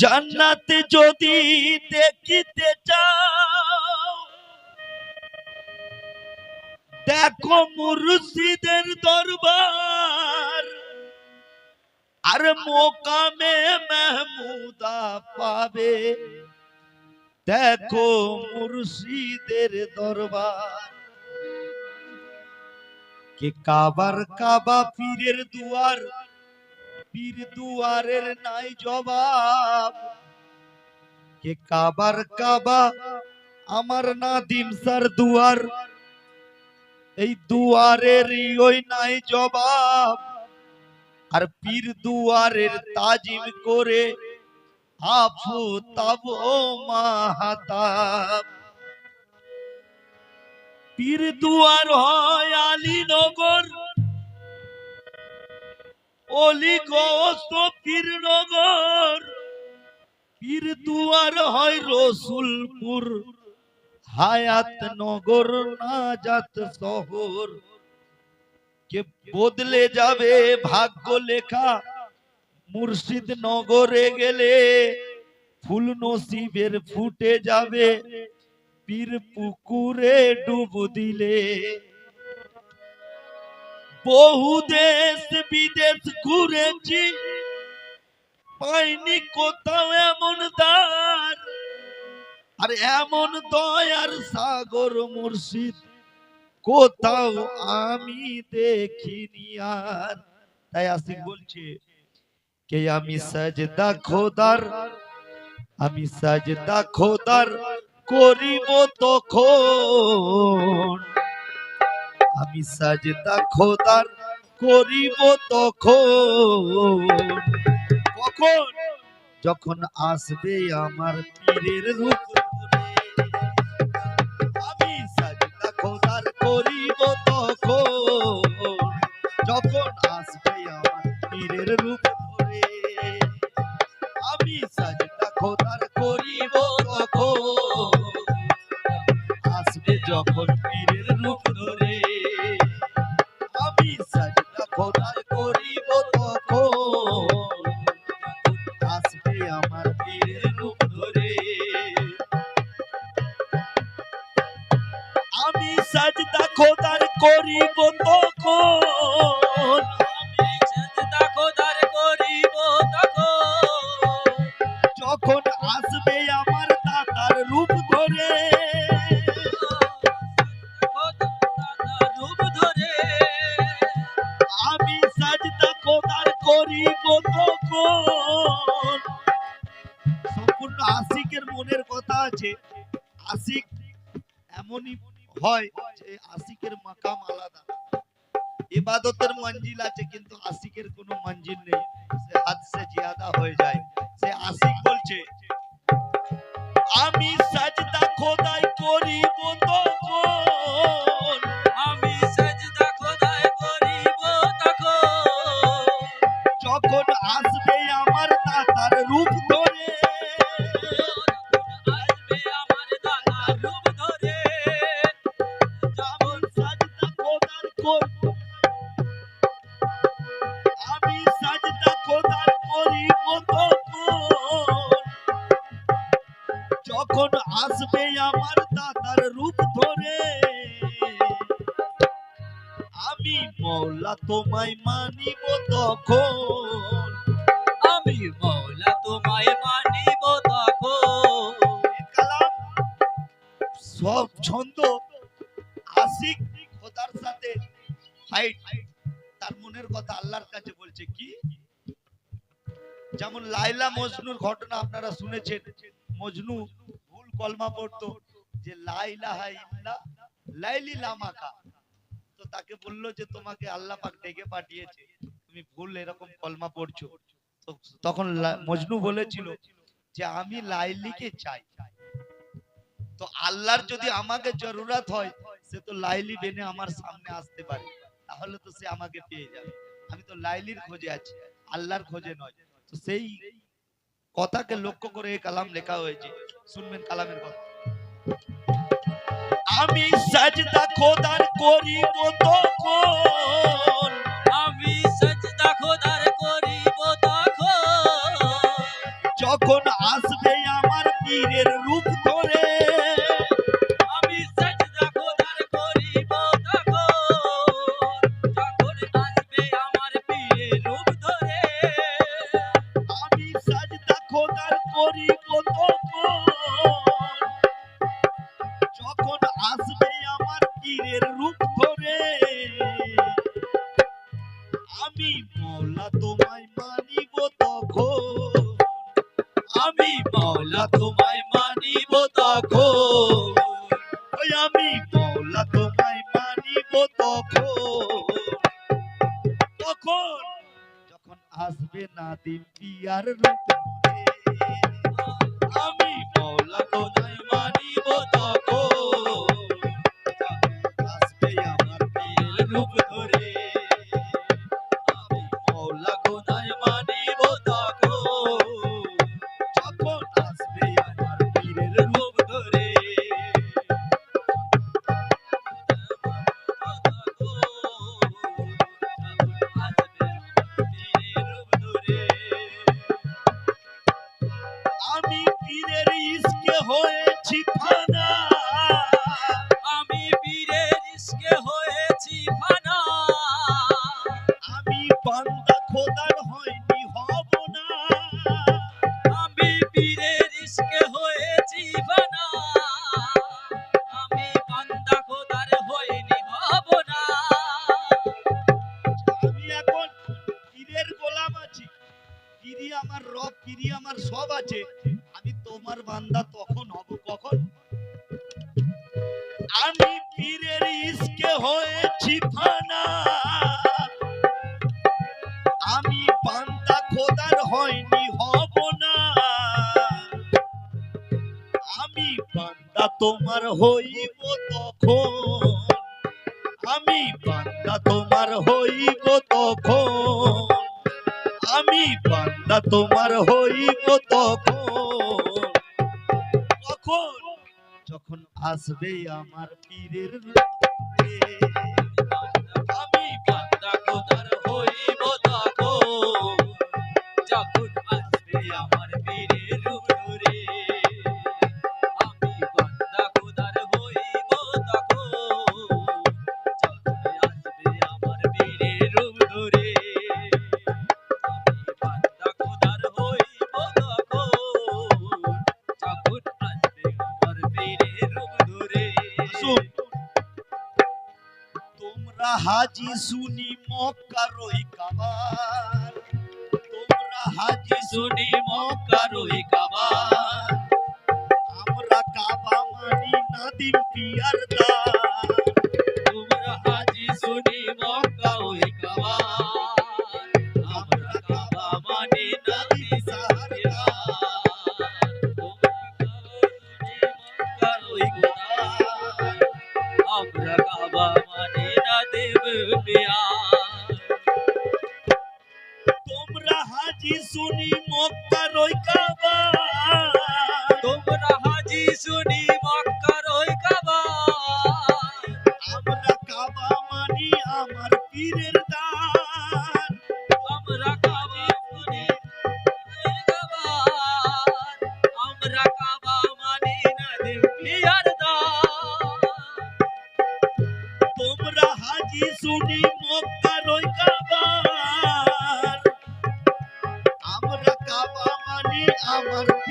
জান্নাতে যদি দেখিতে চাও, দেখো মুর্শিদের দরবার আর মোকামে মেহমুদা পাবে। দেখো মুর্শিদের দরবার, কে কাবার কাবা পীরের দুয়ার পীর দুয়ারের নাই জবাব। কে কাবার কাবা, আমার নাদিম স্যার দুয়ার। এই দুয়ারের ওই নাই জবাব। আর পীর দুয়ারের তাজিম করে আফু তাব মাহাতাব। পীর দুয়ার হয় আলীনগর। অলি গোস্ত পীরনগর পীর হয় রসুলপুর, হায়াত নগর, নাজাত শহর। কে বদলে যাবে ভাগ্য লেখা, মুর্শিদ নগরে গেলে ফুল নসিবের ফুটে যাবে, পীর পুকুরে ডুব দিলে। বহু দেশ বিদেশ ঘুরেছি। পাইনি কোথাও এমন দার আর এমন দয়ার সাগর মুর্শিদ কোথাও আমি দেখিনি আর। তাই আসিক বলছে, কে আমি সাজদা খোদার, আমি সাজদা খোদার করিব তখন। আমি সাজদা খোদার করিব তখন। কখন? যখন আসবে আমার পীরের রূপ খোদার করিব তখন। খোদার করিব তখন। যখন আসবে আমার দাতার রূপ ধরে। রূপ ধরে আমি সাজদা খোদার করিব তখন। সম্পূর্ণ আশিকের মনের কথা আছে। আশিক এমনই হয় যে আশিকের মাকাম আলাদা। ইবাদতের মঞ্জিল আছে, কিন্তু আশিকের কোনো মঞ্জিল নেই। সে হাত সে জিয়াদা হয়ে যায়। সে আশিক বলছে, আমি সাজদা খোদাই করিব তখন যখন আসবে আমার দাতার রূপ ধরে আমি মৌলা তোমায় মানিব তখন। আমি মৌলা তোমায় মানিব তখন। সব ছন্দ আশিক খোদার সাথে। ফাইট তার মনের কথা আল্লাহর কাছে বলছে কি? যেমন লাইলা মজনুর ঘটনা আপনারা শুনেছেন মজনু কলমা পড়তো যে লাইলা লামাকা তো তাকে বলল যে তোমাকে আল্লাহ পাক ডেকে পাঠিয়েছে, তুমি ভুল এরকম কলমা পড়ছো। তখন মজনু বলেছিল যে আমি লাইলিকে চাই। তো আল্লাহর যদি আমাকে জরুরত হয়, সে তো লাইলি বেনে আমার সামনে আসতে পারে। তাহলে তো সে আমাকে পেয়ে যাবে। আমি তো লাইলির খোঁজে আছি, আল্লাহর খোঁজে নয়। তো সেই কথাকে লক্ষ্য করে এই কালাম লেখা হয়েছে। শুনবেন কালামের কথা। আমি সাজদা খোদার করি তখন। আমি সাজদা খোদার করি তখন। যখন আসবে আমার পীরের রূপ তখন যখন আসবে নাদিম পিয়ার রূপ আমি মৌলা আমার রব পীরি আমার সব আছে। আমি তোমার বান্দা তখন হব কখন? আমি পীরের ইসকে হয়েছি ফানা। আমি বান্দা খোদার হয়নি, হব না। আমি বান্দা তোমার হইব তখন। আমি বান্দা তোমার হইব তখন। তোমার হইব তখন। তখন যখন আসবে আমার পীরের রূপে, তোমরা হাজি শুনি মক্কা রই কাবার। তোমরা হাজি শুনি মক্কার ওই কাবা আমরা কাবা মানি নাদিম পিয়ার দার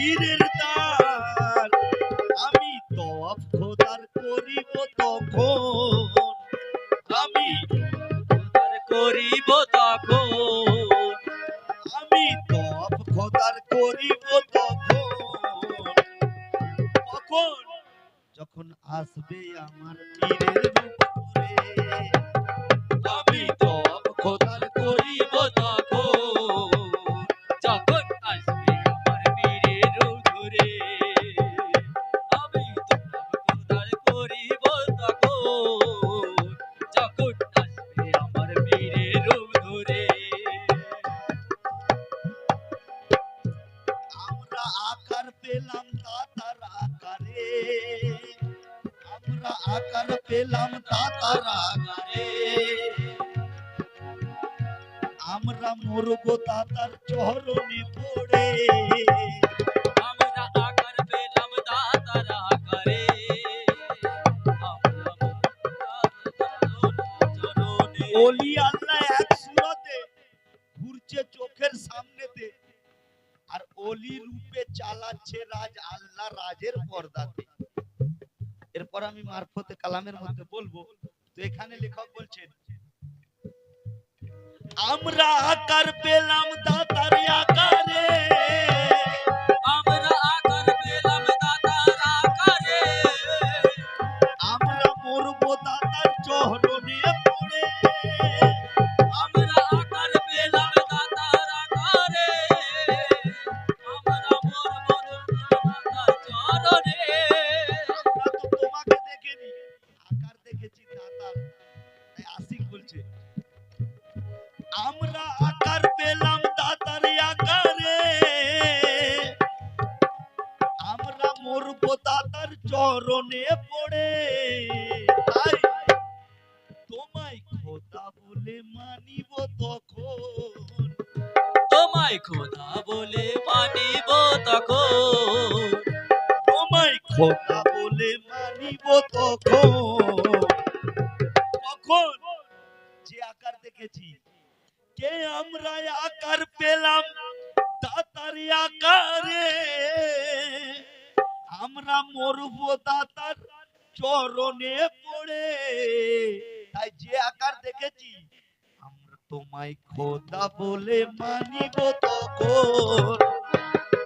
পীরের দার আমি তওয়াফ খোদার করিব তখন। আমি খোদার করিব তখন। আমি তওয়াফ খোদার করিব তখন। তখন যখন আসবে আমার পীরের রূপে আকার পেলাম দাতার আকারে আমরা মরব দাতার চরণে পড়ে। আমরা আকার পেলাম দাতার আকারে আমরা চরণে অলি আল্লাহ এক সুরতে ঘুরছে চোখের সামনেতে। আর অলি রূপে চালাচ্ছে রাজ আল্লাহ রাজের পর্দাতে। এরপর আমি মারফতে কালামের মধ্যে বলব, তো এখানে লেখক বলছেন, আমরা আকার পেলাম দাতার আকারে? আমরা আকার পেলাম দাতার আকারে। আমরা মরবো দাতার চরণে পড়ে। তাই তোমায় খোদা বলে মানিব তখন। তোমায় খোদা বলে মানিব তখন। তোমায় খোদা বলে মানিব তখন। তখন যে আকার দেখেছি কে আমরা আকার পেলাম দাতার আকারে আমরা মরুব দাতার চরণে পড়ে তাই যে আকার দেখেছি আমরা তোমায় খোদা বলে মানিব তখন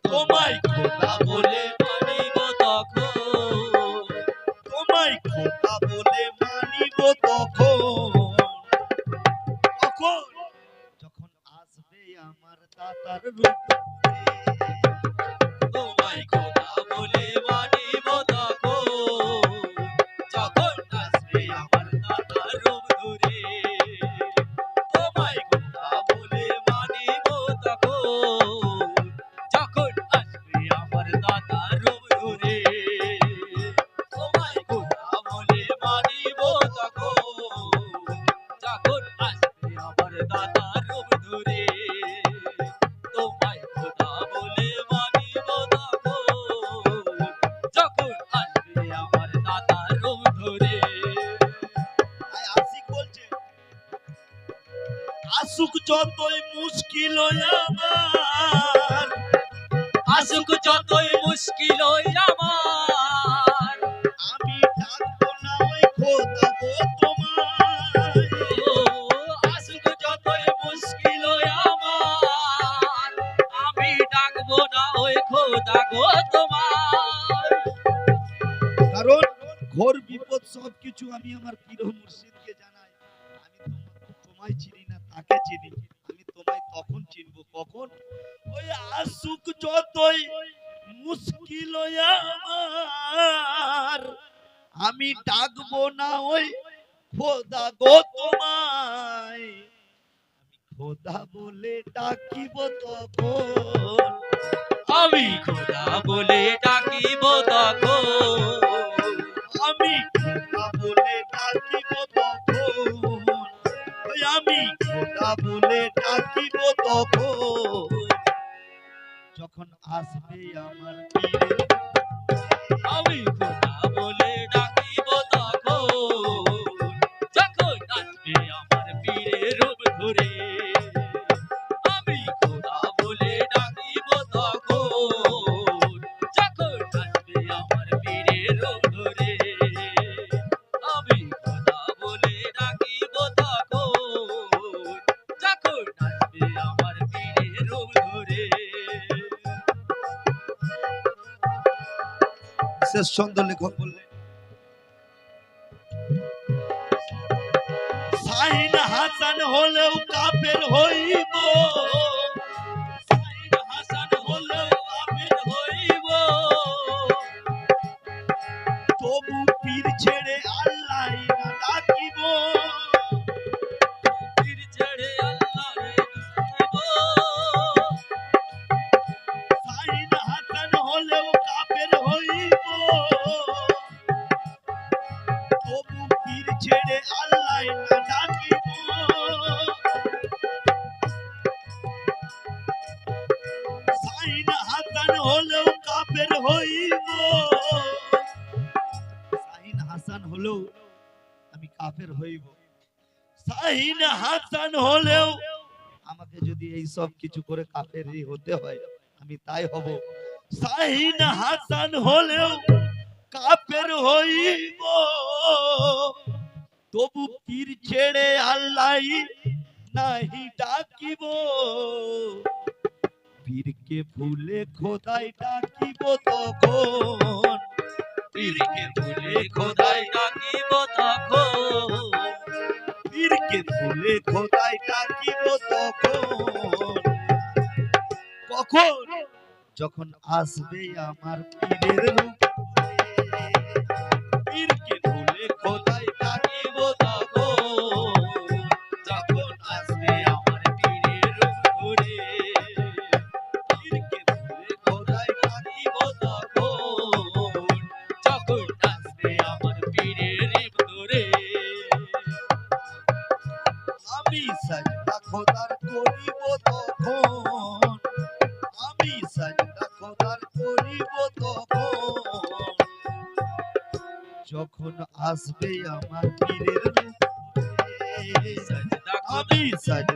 তোমায় খোদা বলে মানিব তখন তোমায় খোদা বলে মানিব তখন আমার দাতার রূপ। যতই মুশকিল আমার আসুক যতই মুশকিল আমার। আমি ডাকবো না ওই খোদা গো তোমায়। আসুক যতই মুশকিল আমার আমি ডাকবো না ওই খোদা গো তোমার কারণ ঘোর বিপদ সবকিছু আমি আমার প্রিয় মুর্শিদকে আমি ডাকবো না ওই খোদা গো তোমায়। খোদা বলে ডাকিব তখন। শেষ ছন্দ লেখক বললেন সাইন হাসান হলেও কাপের হইব হলেও আমি কাফের হইব। হাসান হলেও আমাকে যদি এই সব কিছু করে কাফের হতে হয় আমি তাই হব। সাহিন হাসান হলেও হইব। তবু পীর ছেড়ে আল্লাহ নাহি ডাকিব। পীরকে ভুলে খোদাই ডাকিব তখন। পীরকে তখন। কখন? যখন আসবে আমার পীরের রূপ খোদার করিব তখন। আমি করিব তখন। যখন আসবে আমার পীরের আমি সাজদা